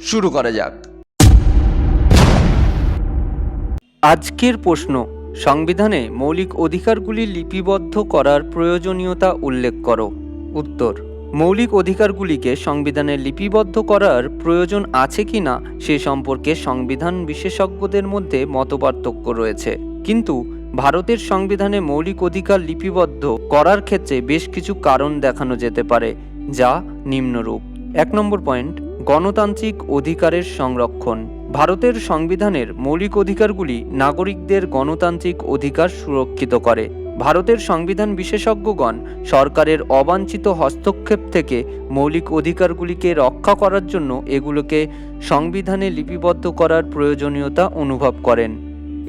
শুরু করা যাক। আজকের প্রশ্ন, সংবিধানে মৌলিক অধিকারগুলি লিপিবদ্ধ করার প্রয়োজনীয়তা উল্লেখ করো। উত্তর, মৌলিক অধিকারগুলিকে সংবিধানে লিপিবদ্ধ করার প্রয়োজন আছে কি না সে সম্পর্কে সংবিধান বিশেষজ্ঞদের মধ্যে মতপার্থক্য রয়েছে। কিন্তু ভারতের সংবিধানে মৌলিক অধিকার লিপিবদ্ধ করার ক্ষেত্রে বেশ কিছু কারণ দেখানো যেতে পারে, যা নিম্নরূপ। এক নম্বর পয়েন্ট গণতান্ত্রিক অধিকারের সংরক্ষণ। ভারতের সংবিধানের মৌলিক অধিকারগুলি নাগরিকদের গণতান্ত্রিক অধিকার সুরক্ষিত করে। ভারতের সংবিধান বিশেষজ্ঞগণ সরকারের অবাঞ্ছিত হস্তক্ষেপ থেকে মৌলিক অধিকারগুলিকে রক্ষা করার জন্য এগুলোকে সংবিধানে লিপিবদ্ধ করার প্রয়োজনীয়তা অনুভব করেন।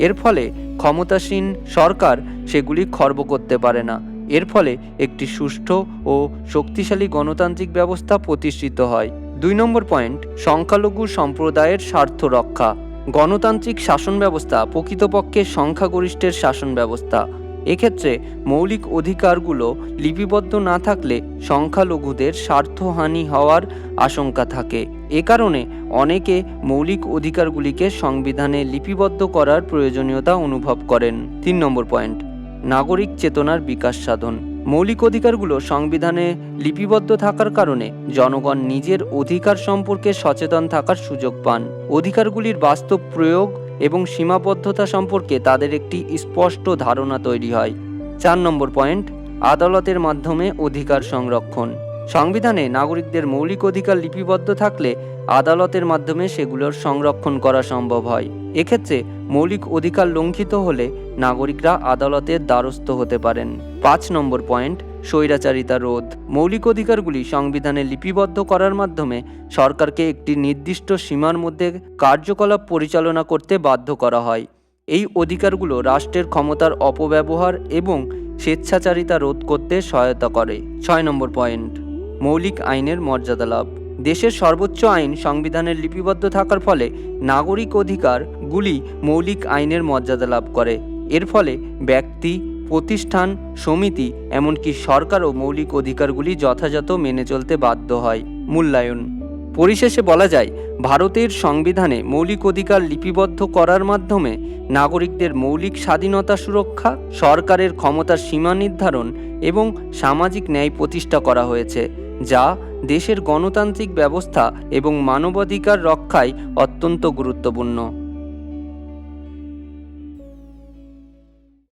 এর ফলে ক্ষমতাসীন সরকার সেগুলি খর্ব করতে পারে না। এর ফলে একটি সুষ্ঠু ও শক্তিশালী গণতান্ত্রিক ব্যবস্থা প্রতিষ্ঠিত হয়। দুই নম্বর পয়েন্ট, সংখ্যালঘু সম্প্রদায়ের স্বার্থ রক্ষা। গণতান্ত্রিক শাসন ব্যবস্থা, প্রকৃতপক্ষে সংখ্যাগরিষ্ঠের শাসন ব্যবস্থা। এক্ষেত্রে মৌলিক অধিকারগুলো লিপিবদ্ধ না থাকলে সংখ্যালঘুদের স্বার্থহানি হওয়ার আশঙ্কা থাকে। এ কারণে অনেকে মৌলিক অধিকারগুলিকে সংবিধানে লিপিবদ্ধ করার প্রয়োজনীয়তা অনুভব করেন। তিন নম্বর পয়েন্ট নাগরিক চেতনার বিকাশ সাধন। মৌলিক অধিকারগুলো সংবিধানে লিপিবদ্ধ থাকার কারণে জনগণ নিজের অধিকার সম্পর্কে সচেতন থাকার সুযোগ পান। অধিকারগুলির বাস্তব প্রয়োগ এবং সীমাবদ্ধতা সম্পর্কে তাদের একটি স্পষ্ট ধারণা তৈরি হয়। চার নম্বর পয়েন্ট, আদালতের মাধ্যমে অধিকার সংরক্ষণ। সংবিধানে নাগরিকদের মৌলিক অধিকার লিপিবদ্ধ থাকলে আদালতের মাধ্যমে সেগুলোর সংরক্ষণ করা সম্ভব হয়। এক্ষেত্রে মৌলিক অধিকার লঙ্ঘিত হলে নাগরিকরা আদালতের দ্বারস্থ হতে পারেন। পাঁচ নম্বর পয়েন্ট, স্বৈরাচারিতা রোধ। মৌলিক অধিকারগুলি সংবিধানে লিপিবদ্ধ করার মাধ্যমে সরকারকে একটি নির্দিষ্ট সীমার মধ্যে কার্যকলাপ পরিচালনা করতে বাধ্য করা হয়। এই অধিকারগুলো রাষ্ট্রের ক্ষমতার অপব্যবহার এবং স্বেচ্ছাচারিতা রোধ করতে সহায়তা করে। ছয় নম্বর পয়েন্ট, মৌলিক আইনের মর্যাদা লাভ। দেশের সর্বোচ্চ আইন সংবিধানের লিপিবদ্ধ থাকার ফলে নাগরিক অধিকারগুলি মৌলিক আইনের মর্যাদা লাভ করে। এর ফলে ব্যক্তি, প্রতিষ্ঠান, সমিতি, এমনকি সরকারও মৌলিক অধিকারগুলি যথাযথ মেনে চলতে বাধ্য হয়। মূল্যায়ন। পরিশেষে বলা যায়, ভারতের সংবিধানে মৌলিক অধিকার লিপিবদ্ধ করার মাধ্যমে নাগরিকদের মৌলিক স্বাধীনতা সুরক্ষা, সরকারের ক্ষমতার সীমা নির্ধারণ এবং সামাজিক ন্যায় প্রতিষ্ঠা করা হয়েছে, যা দেশের গণতান্ত্রিক ব্যবস্থা এবং মানবাধিকার রক্ষায় অত্যন্ত গুরুত্বপূর্ণ।